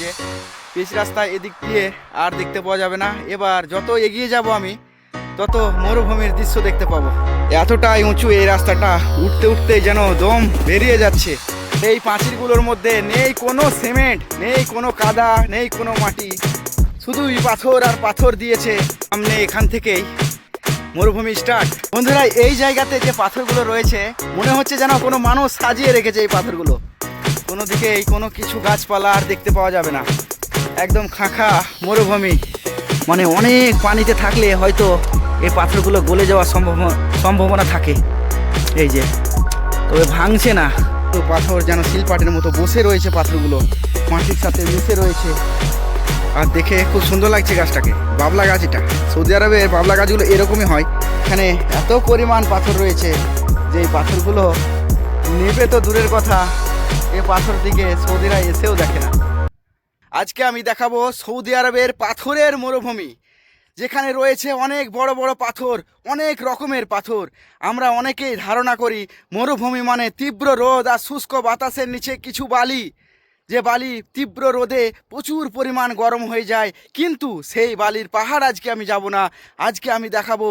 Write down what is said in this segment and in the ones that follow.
যে পিচ রাস্তা এদিক দিয়ে আর দেখতে পাওয়া যাবে না। এবার যত এগিয়ে যাব আমি, তত মরুভূমির দৃশ্য দেখতে পাবো। এতটাই উঁচু এই রাস্তাটা, উঠতে উঠতে যেন দম বেরিয়ে যাচ্ছে। এই পাঁচিলগুলোর মধ্যে নেই কোনো সিমেন্ট, নেই কোনো কাদা, নেই কোনো মাটি। শুধুই পাথর আর পাথর দিয়েছে সামনে এখান থেকেই মরুভূমি স্টার্ট। বন্ধুরা, এই জায়গাতে যে পাথরগুলো রয়েছে, মনে হচ্ছে যেন কোনো মানুষ সাজিয়ে রেখেছে এই পাথরগুলো। কোনো দিকেই কোনো কিছু গাছপালা আর দেখতে পাওয়া যাবে না। একদম খাঁখা মরুভূমি। মানে অনেক পানিতে থাকলে হয়তো এই পাথরগুলো গলে যাওয়ার সম্ভাবনা সম্ভাবনা থাকে। এই যে, তবে ভাঙছে না। তো পাথর যেন শিলপাটের মতো বসে রয়েছে পাথরগুলো। মাটির সাথে মিশে রয়েছে। আর দেখে খুব সুন্দর লাগছে গাছটাকে। বাবলা গাছ এটা। সৌদি আরবের বাবলা গাছগুলো এরকমই হয়। এখানে এত পরিমাণ পাথর রয়েছে যে এই পাথরগুলো নেবে তো দূরের কথা। এ পাথর দিকে সৌদিরা এসেও দেখে না। আজকে আমি দেখাবো সৌদি আরবের পাথরের মরুভূমি, যেখানে রয়েছে অনেক বড় বড় পাথর, অনেক রকমের পাথর। আমরা অনেকেই ধারণা করি মরুভূমি মানে তীব্র রোদ আর শুষ্ক বাতাসের নিচে কিছু বালি, যে বালি তীব্র রোদে প্রচুর পরিমাণ গরম হয়ে যায়। কিন্তু সেই বালির পাহাড় আজকে আমি যাব না, আজকে আমি দেখাবো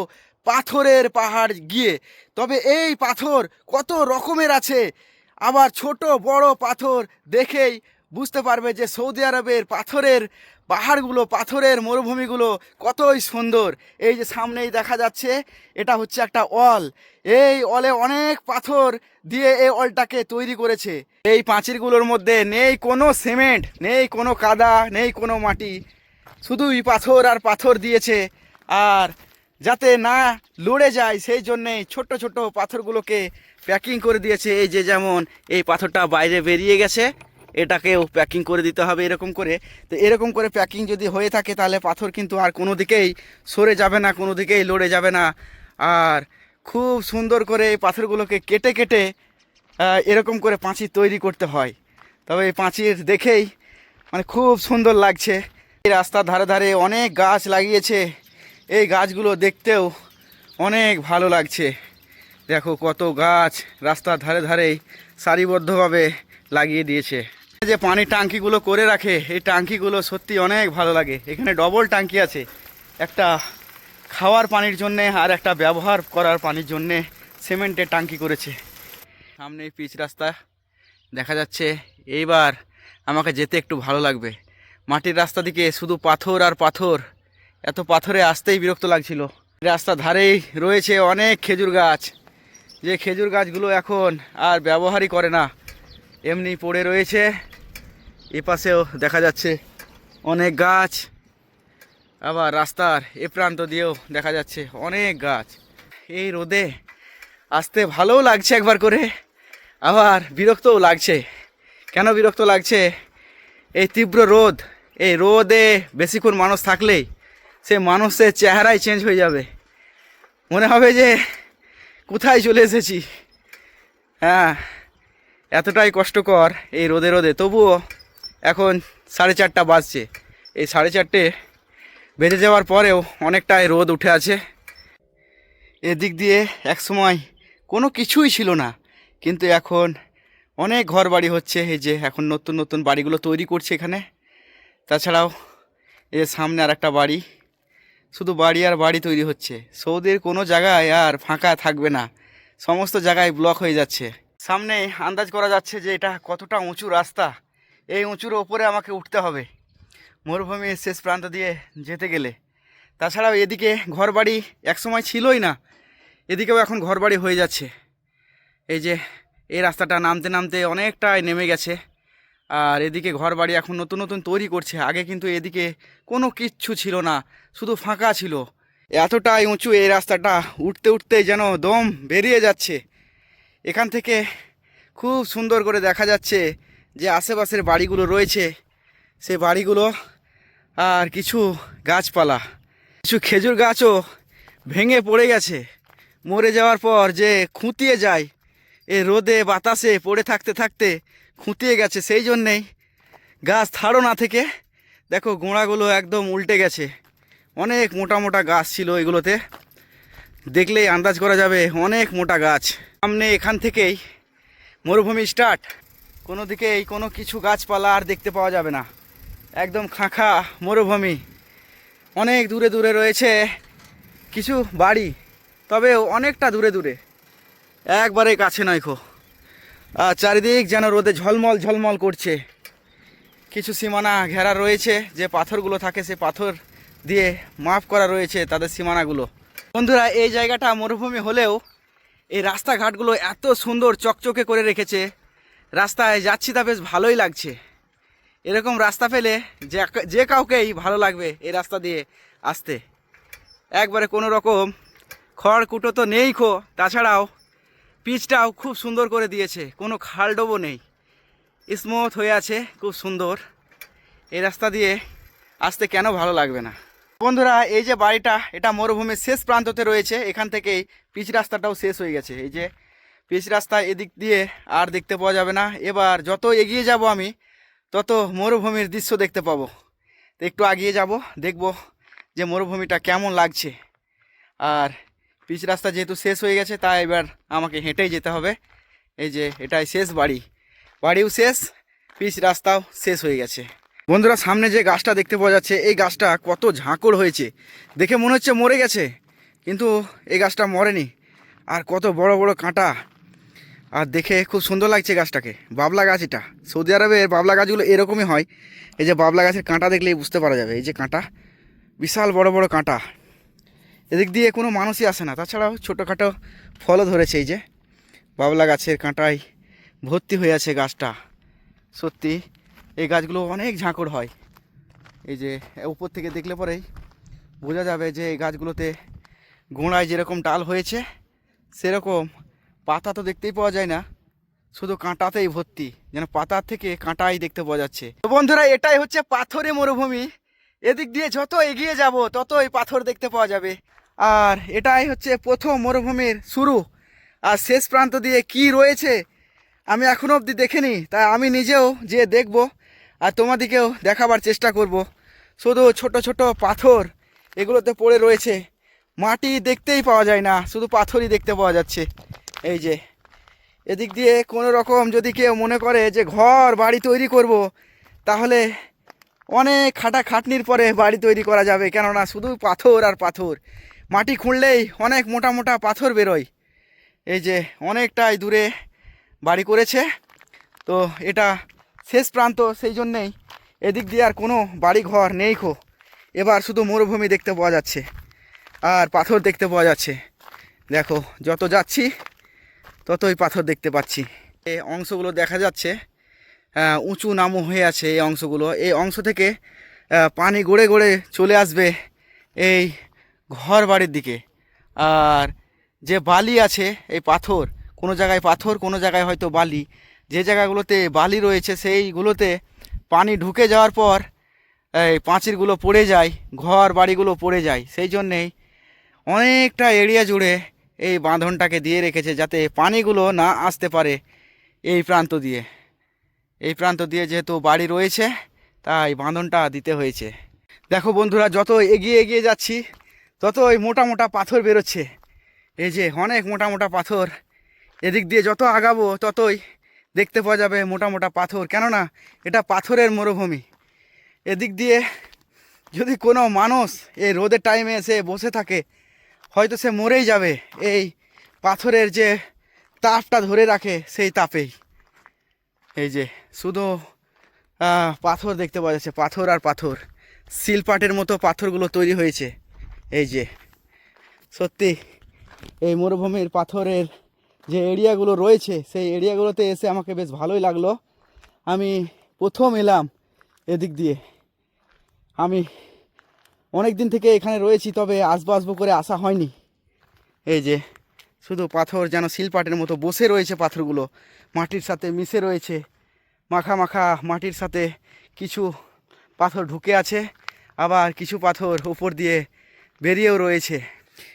পাথরের পাহাড় গিয়ে। তবে এই পাথর কত রকমের আছে? আবার ছোট বড় পাথর দেখেই বুঝতে পারবে যে সৌদি আরবের পাথরের, পাহাড়গুলো, পাথরের মরুভূমিগুলো কতই সুন্দর। এই যে সামনেই দেখা যাচ্ছে, এটা হচ্ছে একটা অল। এই অলে অনেক পাথর দিয়ে এই অলটাকে তৈরি করেছে। এই পাঁচিলগুলোর মধ্যে নেই কোনো সিমেন্ট, নেই কোনো কাদা, নেই কোনো মাটি। শুধুই পাথর আর পাথর দিয়েছে। আর যাতে না লড়ে যায়, সেই জন্যেই ছোট্ট ছোট্ট পাথরগুলোকে প্যাকিং করে দিয়েছে। এই যে যেমন এই পাথরটা বাইরে বেরিয়ে গেছে, এটাকেও প্যাকিং করে দিতে হবে এরকম করে। তো এরকম করে প্যাকিং যদি হয়ে থাকে, তাহলে পাথর কিন্তু আর কোনো দিকেই সরে যাবে না, কোনো দিকেই লড়ে যাবে না। আর খুব সুন্দর করে এই পাথরগুলোকে কেটে কেটে এরকম করে পাঁচির তৈরি করতে হয়। তবে এই পাঁচির দেখেই মানে খুব সুন্দর লাগছে। এই রাস্তার ধারে ধারে অনেক গাছ লাগিয়েছে। এই গাছগুলো দেখতেও অনেক ভালো লাগছে। দেখো কত গাছ রাস্তার ধারে ধারেই সারিবদ্ধভাবে লাগিয়ে দিয়েছে। যে পানির টাঙ্কিগুলো করে রাখে, এই টাঙ্কিগুলো সত্যি অনেক ভালো লাগে। এখানে ডবল টাঙ্কি আছে। একটা খাওয়ার পানির জন্যে আর একটা ব্যবহার করার পানির জন্যে সিমেন্টের টাঙ্কি করেছে। সামনে পিচ রাস্তা দেখা যাচ্ছে। এইবার আমাকে যেতে একটু ভালো লাগবে। মাটির রাস্তা দিকে শুধু পাথর আর পাথর। এত পাথরে আসতেই বিরক্ত লাগছিল। রাস্তার ধারেই রয়েছে অনেক খেজুর গাছ। যে খেজুর গাছগুলো এখন আর ব্যবহারই করে না, এমনি পড়ে রয়েছে। এ পাশেও দেখা যাচ্ছে অনেক গাছ, আবার রাস্তার এ প্রান্ত দিয়েও দেখা যাচ্ছে অনেক গাছ। এই রোদে আসতে ভালোও লাগছে একবার করে, আবার বিরক্তও লাগছে। কেন বিরক্ত লাগছে? এই তীব্র রোদ, এই রোদে বেশিক্ষণ মানুষ থাকলেই সে মানুষের চেহারাই চেঞ্জ হয়ে যাবে। মনে হবে যে কোথায় চলে এসেছি? হ্যাঁ এতটাই কষ্টকর এই রোদে রোদে। তবুও এখন সাড়ে চারটা বাজছে। এই সাড়ে চারটে বেজে যাওয়ার পরেও অনেকটাই রোদ উঠে আছে। এদিক দিয়ে এক সময় কোনো কিছুই ছিল না। কিন্তু এখন অনেক ঘর বাড়ি হচ্ছে। এই যে এখন নতুন নতুন বাড়িগুলো তৈরি করছে এখানে। তাছাড়াও এর সামনে আর একটা বাড়ি। শুধু বাড়ি আর বাড়ি তৈরি হচ্ছে। সৌদির কোনো জায়গায় আর ফাঁকা থাকবে না। সমস্ত জায়গায় ব্লক হয়ে যাচ্ছে। সামনে আন্দাজ করা যাচ্ছে যে এটা কতটা উঁচু রাস্তা। এই উঁচুর ওপরে আমাকে উঠতে হবে। মরুভূমির শেষ প্রান্ত দিয়ে যেতে গেলে। তাছাড়াও এদিকে ঘরবাড়ি একসময় ছিলই না। এদিকেও এখন ঘরবাড়ি হয়ে যাচ্ছে। এই যে, এই রাস্তাটা নামতে নামতে অনেকটাই নেমে গেছে। আর এদিকে ঘরবাড়ি এখন নতুন নতুন তৈরি করছে। আগে কিন্তু এদিকে কোনো কিচ্ছু ছিল না, শুধু ফাঁকা ছিল। এতটাই উঁচু এই রাস্তাটা, উঠতে উঠতে যেন দম বেরিয়ে যাচ্ছে। এখান থেকে খুব সুন্দর করে দেখা যাচ্ছে যে আশেপাশের বাড়িগুলো রয়েছে। সে বাড়িগুলো আর কিছু গাছপালা, কিছু খেজুর গাছও ভেঙে পড়ে গেছে। মরে যাওয়ার পর যে খুঁতিয়ে যায়, এ রোদে বাতাসে পড়ে থাকতে থাকতে খুঁতিয়ে গেছে সেই জন্যেই। গাছ থাড়ো না থেকে। দেখো গোড়াগুলো একদম উল্টে গেছে। অনেক মোটা মোটা গাছ ছিল এগুলোতে। দেখলেই আন্দাজ করা যাবে, অনেক মোটা গাছ। সামনে এখান থেকেই মরুভূমি স্টার্ট কোনো দিকেই কোনো কিছু গাছপালা আর দেখতে পাওয়া যাবে না। একদম খাঁখা মরুভূমি। অনেক দূরে দূরে রয়েছে কিছু বাড়ি, তবে অনেকটা দূরে দূরে। একবারে কাছে নয় খো। চারিদিক যেন রোদে ঝলমল ঝলমল করছে। কিছু সীমানা ঘেরা রয়েছে, যে পাথরগুলো থাকে সে পাথর দিয়ে মাফ করা রয়েছে তাদের সীমানাগুলো। বন্ধুরা, এই জায়গাটা মরুভূমি হলেও এই রাস্তাঘাটগুলো এত সুন্দর চকচকে করে রেখেছে। রাস্তায় যাচ্ছি তা বেশ ভালোই লাগছে। এরকম রাস্তা পেলে যে কাউকেই ভালো লাগবে এই রাস্তা দিয়ে আসতে। একবারে কোনো রকম খড়কুটো তো নেই খো, তাছাড়াও পিচটাও খুব সুন্দর করে দিয়েছে, কোনো খালডোবো নেই। স্মুথ হয়ে আছে, খুব সুন্দর। এই রাস্তা দিয়ে আসতে কেন ভালো লাগবে না? বন্ধুরা, এই যে বাড়িটা, এটা মরুভূমির শেষ প্রান্ততে রয়েছে, এখান থেকেই পিচ রাস্তাটাও শেষ হয়ে গেছে। এই যে পিচ রাস্তা এদিক দিয়ে আর দেখতে পাওয়া যাবে না। এবার যত এগিয়ে যাব আমি, তত মরুভূমির দৃশ্য দেখতে পাবো। একটু এগিয়ে যাব, দেখব যে মরুভূমিটা কেমন লাগছে। আর পিচ রাস্তা যেহেতু শেষ হয়ে গেছে, তাই এবার আমাকে হেঁটেই যেতে হবে। এই যে, এটাই শেষ বাড়ি। বাড়িও শেষ, পিচ রাস্তাও শেষ হয়ে গেছে। বন্ধুরা, সামনে যে গাছটা দেখতে পাওয়া যাচ্ছে, এই গাছটা কত ঝাঁকড় হয়েছে। দেখে মনে হচ্ছে মরে গেছে, কিন্তু এই গাছটা মরেনি। আর কত বড় বড় কাঁটা। আর দেখে খুব সুন্দর লাগছে গাছটাকে। বাবলা গাছ এটা। সৌদি আরবের বাবলা গাছগুলো এরকমই হয়। এই যে বাবলা গাছের কাঁটা দেখলেই বুঝতে পারা যাবে। এই যে কাঁটা, বিশাল বড় বড় কাঁটা। এদিক দিয়ে কোনো মানুষই আসে না। তাছাড়াও ছোটোখাটো ফলও ধরেছে এই যে, বাবলা গাছের কাঁটায় ভর্তি হয়ে আছে গাছটা। সত্যি, এই গাছগুলো অনেক ঝাঁকড় হয়। এই যে, উপর থেকে দেখলে পরেই বোঝা যাবে যে এই গাছগুলোতে গোড়ায় যেরকম ডাল হয়েছে, সেরকম পাতা তো দেখতেই পাওয়া যায় না। শুধু কাঁটাতেই ভর্তি, যেন পাতার থেকে কাঁটাই দেখতে পাওয়া যাচ্ছে। তো বন্ধুরা, এটাই হচ্ছে পাথরে মরুভূমি। এদিক দিয়ে যত এগিয়ে যাব, ততই পাথর দেখতে পাওয়া যাবে। আর এটাই হচ্ছে প্রথম মরুভূমির শুরু। আর শেষ প্রান্ত দিয়ে কি রয়েছে, আমি এখনও অবধি দেখিনি, তাই আমি নিজেও যে দেখব আর তোমাদিকেও দেখাবার চেষ্টা করব। শুধু ছোট ছোট পাথর এগুলোতে পড়ে রয়েছে। মাটি দেখতেই পাওয়া যায় না, শুধু পাথরই দেখতে পাওয়া যাচ্ছে। এই যে, এদিক দিয়ে কোনো রকম যদি কেউ মনে করে যে ঘর বাড়ি তৈরি করব, তাহলে অনেক খাটা খাটনির পরে বাড়ি তৈরি করা যাবে। কেননা শুধু পাথর আর পাথর মাটি খুঁড়লেই অনেক মোটা মোটা পাথর বেরোয়। এই যে অনেকটাই দূরে বাড়ি করেছে। তো এটা শেষ প্রান্ত, সেই জন্যেই এদিক দিয়ে আর কোনো বাড়ি ঘর নেই খো। এবার শুধু মরুভূমি দেখতে পাওয়া যাচ্ছে। আর পাথর দেখতে পাওয়া যাচ্ছে। দেখো, যত যাচ্ছি, ততই পাথর দেখতে পাচ্ছি। এই অংশগুলো দেখা যাচ্ছে। উঁচু নামও হয়ে আছে এই অংশগুলো। এই অংশ থেকে পানি গড়ে গড়ে চলে আসবে এই ঘর বাড়ির দিকে। আর যে বালি আছে, এই পাথর, কোনো জায়গায় পাথর, কোনো জায়গায় হয়তো বালি। যে জায়গাগুলোতে বালি রয়েছে, সেইগুলোতে পানি ঢুকে যাওয়ার পর, এই পাঁচিরগুলো পড়ে যায় ঘর বাড়িগুলো পড়ে যায়। সেই জন্যেই অনেকটা এরিয়া জুড়ে এই বাঁধনটাকে দিয়ে রেখেছে যাতে পানিগুলো না আসতে পারে এই প্রান্ত দিয়ে। এই প্রান্ত দিয়ে যেহেতু বাড়ি রয়েছে, তাই বাঁধনটা দিতে হয়েছে। দেখো বন্ধুরা, যত এগিয়ে এগিয়ে যাচ্ছি তত ওই মোটা মোটা পাথর বেরোচ্ছে। এই যে অনেক মোটা মোটা পাথর। এদিক দিয়ে যত আগাবো ততই দেখতে পাওয়া যাবে মোটা মোটা পাথর। কেননা এটা পাথরের মরুভূমি। এদিক দিয়ে যদি কোনো মানুষ এই রোদের টাইমে এসে বসে থাকে, হয়তো সে মরেই যাবে এই পাথরের যে তাপটা ধরে রাখে সেই তাপেই। এই যে শুধু পাথর দেখতে পাওয়া যাচ্ছে, পাথর আর পাথর। শিলপাটের মতো পাথরগুলো তৈরি হয়েছে। এই যে, সত্যি, এই মরুভূমির পাথরের যে এরিয়াগুলো রয়েছে, সেই এরিয়াগুলোতে এসে আমাকে বেশ ভালোই লাগল। আমি প্রথম এলাম এদিক দিয়ে। আমি অনেক দিন থেকে এখানে রয়েছি, তবে আসব আসব করে আসা হয়নি। এই যে, শুধু পাথর যেন শিলপাটের মতো বসে রয়েছে পাথরগুলো, মাটির সাথে মিশে রয়েছে, মাখা মাখা মাটির সাথে কিছু পাথর ঢুকে আছে, আবার কিছু পাথর উপর দিয়ে বেরিয়েও রয়েছে।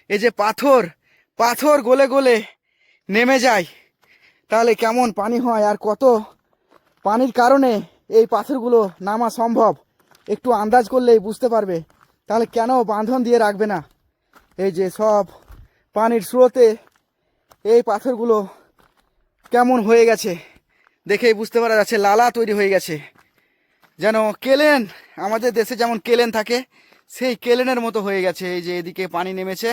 এই যে পাথর পাথর গলে গলে নেমে যায়। তাহলে কেমন পানি হয় আর কত পানির কারণে এই পাথরগুলো নামা সম্ভব? একটু আন্দাজ করলেই বুঝতে পারবে। তাহলে কেন বাঁধন দিয়ে রাখবে না? এই যে সব পানির স্রোতে এই পাথরগুলো কেমন হয়ে গেছে? দেখেই বুঝতে পারা যাচ্ছে লালা তৈরি হয়ে গেছে। যেন কেলেন, আমাদের দেশে যেমন কেলেন থাকে সেই কেলেনের মতো হয়ে গেছে। এই যে এদিকে পানি নেমেছে,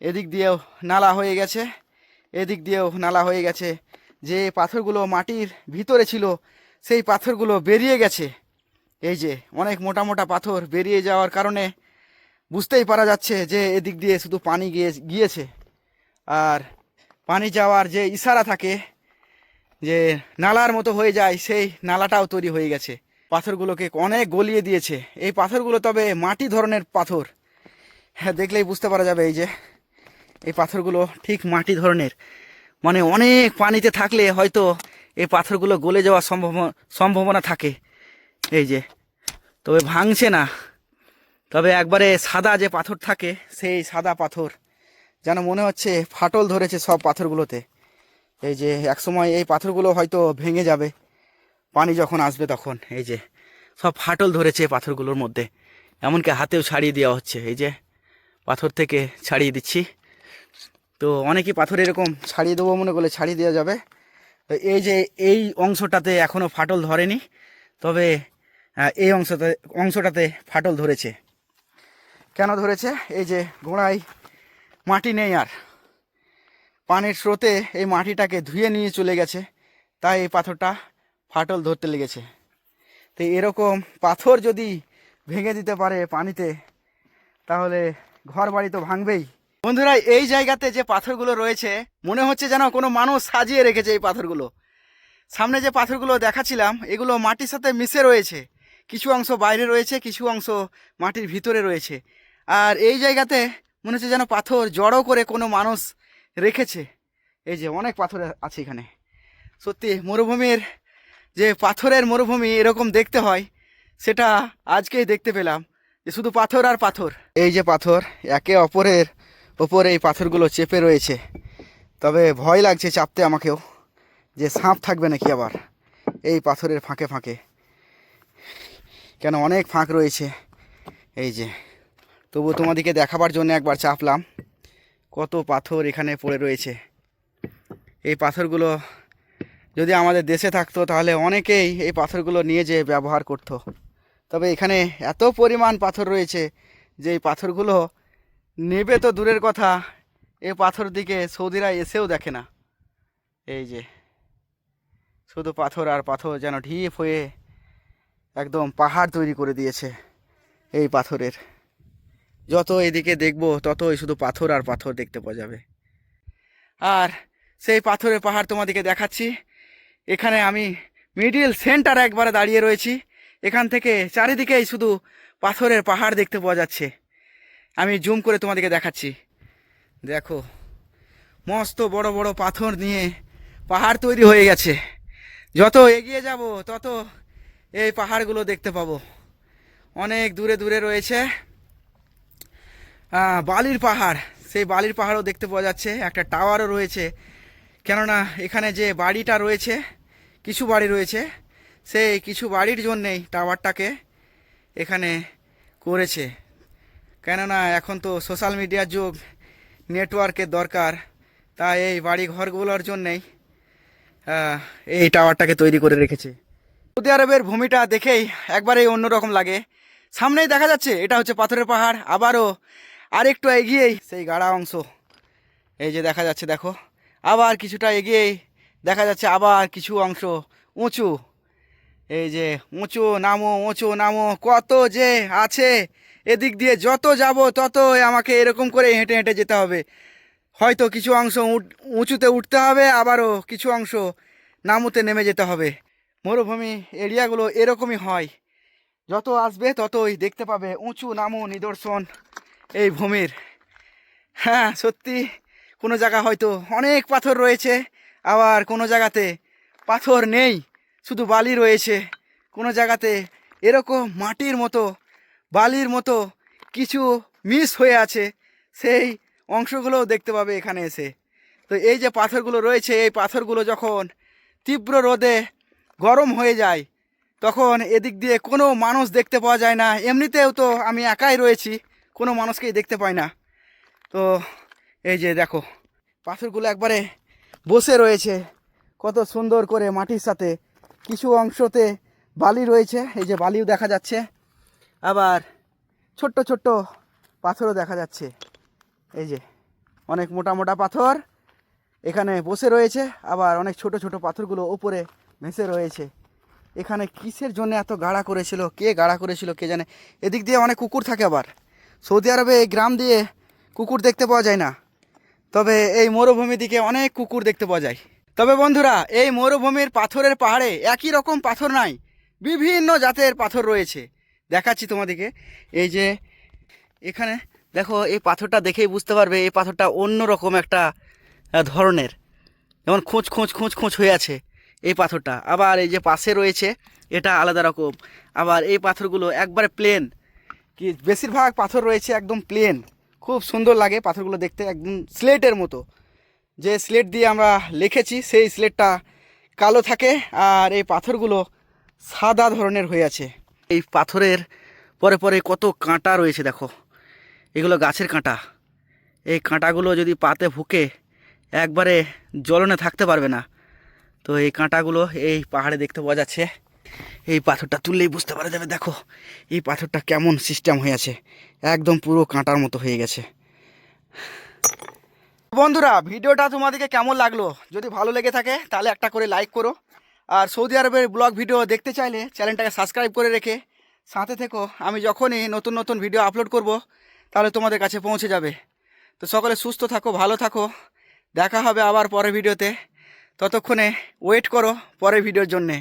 এদিক দিয়েও নালা হয়ে গেছে, এদিক দিয়েও নালা হয়ে গেছে। যে পাথরগুলো মাটির ভিতরে ছিল, সেই পাথরগুলো বেরিয়ে গেছে। এই যে অনেক মোটা মোটা পাথর বেরিয়ে যাওয়ার কারণে বুঝতেই পারা যাচ্ছে যে এদিক দিয়ে শুধু পানি গিয়ে গিয়েছে। আর পানি যাওয়ার যে ইশারা থাকে যে নালার মতো হয়ে যায়, সেই নালাটাও তৈরি হয়ে গেছে। পাথরগুলোকে অনেক গলিয়ে দিয়েছে। এই পাথরগুলো তবে মাটি ধরনের পাথর। হ্যাঁ দেখলেই বুঝতে পারা যাবে এই যে, এই পাথরগুলো ঠিক মাটি ধরনের। মানে অনেক পানিতে থাকলে হয়তো এই পাথরগুলো গলে যাওয়ার সম্ভাবনা সম্ভাবনা থাকে। এই যে, তবে ভাঙছে না। তবে একবারে সাদা যে পাথর থাকে, সেই সাদা পাথর। যেন মনে হচ্ছে ফাটল ধরেছে সব পাথরগুলোতে। এই যে, একসময় এই পাথরগুলো হয়তো ভেঙে যাবে। পানি যখন আসবে তখন এই যে সব ফাটল ধরেছে পাথরগুলোর মধ্যে। এমনকি হাতেও ছাড়িয়ে দেওয়া হচ্ছে। এই যে পাথর থেকে ছাড়িয়ে দিচ্ছি। তো অনেকই পাথর এরকম ছাড়িয়ে দেবো মনে করলে ছাড়িয়ে দেওয়া যাবে। তো এই যে এই অংশটাতে এখনও ফাটল ধরেনি, তবে এই অংশতে, অংশটাতে ফাটল ধরেছে। কেন ধরেছে? এই যে গোড়ায় মাটি নেই আর। পানির স্রোতে এই মাটিটাকে ধুয়ে নিয়ে চলে গেছে। তাই এই পাথরটা ফাটল ধরতে লেগেছে। তো এরকম পাথর যদি ভেঙে দিতে পারে পানিতে, তাহলে ঘর বাড়ি তো ভাঙবেই। বন্ধুরা, এই জায়গাতে যে পাথরগুলো রয়েছে, মনে হচ্ছে যেন কোনো মানুষ সাজিয়ে রেখেছে এই পাথরগুলো। সামনে যে পাথরগুলো দেখাচ্ছিলাম, এগুলো মাটির সাথে মিশে রয়েছে। কিছু অংশ বাইরে রয়েছে, কিছু অংশ মাটির ভিতরে রয়েছে। আর এই জায়গাতে মনে হচ্ছে যেন পাথর জড়ো করে কোনো মানুষ রেখেছে। এই যে অনেক পাথর আছে এখানে। সত্যি, মরুভূমির যে পাথরের মরুভূমি এরকম দেখতে হয়, সেটা আজকেই দেখতে পেলাম যে শুধু পাথর আর পাথর। এই যে পাথর, একে অপরের ওপরে এই পাথরগুলো চেপে রয়েছে। তবে ভয় লাগছে চাপতে আমাকেও যে সাপ থাকবে নাকি আবার এই পাথরের ফাঁকে ফাঁকে। কেন অনেক ফাঁক রয়েছে। এই যে তবু তোমাদেরকে দেখাবার জন্য একবার চাপলাম। কত পাথর এখানে পড়ে রয়েছে। এই পাথরগুলো যদি আমাদের দেশে থাকতো, তাহলে অনেকেই এই পাথরগুলো নিয়ে যেয়ে ব্যবহার করতো। তবে এখানে এত পরিমাণ পাথর রয়েছে যে এই পাথরগুলো নেবে তো দূরের কথা, এ পাথর দিকে সৌদিরা এসেও দেখে না। এই যে, শুধু পাথর আর পাথর যেন ঢিপ হয়ে একদম পাহাড় তৈরি করে দিয়েছে এই পাথরের। যত এদিকে দেখব, ততই শুধু পাথর আর পাথর দেখতে পাওয়া যাবে। আর সেই পাথরের পাহাড় তোমাদেরকে দেখাচ্ছি। এখানে আমি মিডিল সেন্টার একবারে দাঁড়িয়ে রয়েছি। এখান থেকে চারিদিকেই শুধু পাথরের পাহাড় দেখতে পাওয়া যাচ্ছে। আমি জুম করে তোমাদেরকে দেখাচ্ছি। দেখো, মস্ত বড় বড় পাথর নিয়ে পাহাড় তৈরি হয়ে গেছে। যত এগিয়ে যাব, তত এই পাহাড়গুলো দেখতে পাবো। অনেক দূরে দূরে রয়েছে বালির পাহাড়। সেই বালির পাহাড়ও দেখতে পাওয়া যাচ্ছে। একটা টাওয়ারও রয়েছে। কেননা এখানে যে বাড়িটা রয়েছে, কিছু বাড়ি রয়েছে, সেই কিছু বাড়ির জন্যেই টাওয়ারটাকে এখানে করেছে। কেননা এখন তো সোশ্যাল মিডিয়ার যুগ নেটওয়ার্কের দরকার, তাই এই বাড়ি ঘরগুলোর জন্যেই এই টাওয়ারটাকে তৈরি করে রেখেছে। সৌদি আরবের ভূমিটা দেখেই একবারেই অন্যরকম লাগে। সামনেই দেখা যাচ্ছে, এটা হচ্ছে পাথরের পাহাড়, আবারও আরেকটু এগিয়েই সেই গাড়া অংশ। এই যে দেখা যাচ্ছে, দেখো আবার কিছুটা এগিয়েই দেখা যাচ্ছে আবার কিছু অংশ। উঁচু। এই যে উঁচু নামো উঁচু নামো, কত যে আছে। এদিক দিয়ে যত যাব তত আমাকে এরকম করে হেঁটে হেঁটে যেতে হবে। হয়তো কিছু অংশ উঁচুতে উঠতে হবে, আবারও কিছু অংশ নামুতে নেমে যেতে হবে। মরুভূমি এরিয়াগুলো এরকমই হয়। যত আসবে ততই দেখতে পাবে উঁচু নামু নিদর্শন এই ভূমির। হ্যাঁ সত্যি। কোনো জায়গা হয়তো অনেক পাথর রয়েছে, আবার কোনো জায়গাতে পাথর নেই, শুধু বালি রয়েছে। কোনো জায়গাতে এরকম মাটির মতো, বালির মতো কিছু মিস হয়ে আছে, সেই অংশগুলোও দেখতে পাবে এখানে এসে। তো এই যে পাথরগুলো রয়েছে, এই পাথরগুলো যখন তীব্র রোদে গরম হয়ে যায়, তখন এদিক দিয়ে কোনো মানুষ দেখতে পাওয়া যায় না। এমনিতেও তো আমি একাই রয়েছি, কোনো মানুষকেই দেখতে পাই না। তো এই যে দেখো, পাথরগুলো একবারে বসে রয়েছে। কত সুন্দর করে মাটির সাথে কিছু অংশতে বালি রয়েছে, এই যে বালিও দেখা যাচ্ছে। আবার ছোট্ট ছোট্ট পাথরও দেখা যাচ্ছে। এই যে অনেক মোটা মোটা পাথর এখানে বসে রয়েছে, আবার অনেক ছোট ছোট পাথরগুলো ওপরে ভেসে রয়েছে। এখানে কিসের জন্য এত গাড়া করেছিল, কে গাড়া করেছিল কে জানে। এদিক দিয়ে অনেক কুকুর থাকে আবার। সৌদি আরবে এই গ্রাম দিয়ে কুকুর দেখতে পাওয়া যায় না। তবে এই মরুভূমি দিকে অনেক কুকুর দেখতে পাওয়া যায়। তবে বন্ধুরা, এই মরুভূমির পাথরের পাহাড়ে একই রকম পাথর নাই, বিভিন্ন জাতের পাথর রয়েছে। দেখাচ্ছি তোমাদেরকে, এই যে এখানে, দেখো, এই পাথরটা দেখেই বুঝতে পারবে, এই পাথরটা অন্য রকম একটা ধরনের। যেমন খোঁজ খোঁজ খোঁজ খোঁজ হয়ে আছে এই পাথরটা। আবার এই যে পাশে রয়েছে, এটা আলাদা রকম। আবার এই পাথরগুলো একবারে প্লেন কি, বেশিরভাগ পাথর রয়েছে একদম প্লেন খুব সুন্দর লাগে পাথরগুলো দেখতে, একদম স্লেটের মতো। যে স্লেট দিয়ে আমরা লিখেছি, সেই স্লেটটা কালো থাকে আর এই পাথরগুলো সাদা ধরনের হয়ে আছে। এই পাথরের পরে পরে কত কাঁটা রয়েছে দেখো। এগুলো গাছের কাঁটা। এই কাঁটাগুলো যদি পাতে ভুকে, একবারে জ্বলনে থাকতে পারবে না। তো এই কাঁটাগুলো এই পাহাড়ে দেখতে পাওয়া যাচ্ছে। এই পাথরটা তুললেই বুঝতে পারা যাবে, দেখো। এই পাথরটা কেমন সিস্টেম হয়ে আছে। একদম পুরো কাঁটার মতো হয়ে গেছে। বন্ধুরা, ভিডিওটা তোমাদেরকে কেমন লাগল? যদি ভালো লেগে থাকে, তাহলে একটা করে লাইক করো। আর সৌদি আরবের ব্লগ ভিডিও দেখতে চাইলে চ্যানেলটাকে সাবস্ক্রাইব করে রেখে সাথে থেকো। আমি যখনই নতুন নতুন ভিডিও আপলোড করব, তাহলে তোমাদের কাছে পৌঁছে যাবে। তো সকলে সুস্থ থাকো, ভালো থাকো। দেখা হবে আবার পরের ভিডিওতে। ততক্ষণে ওয়েট করো পরের ভিডিওর জন্যে।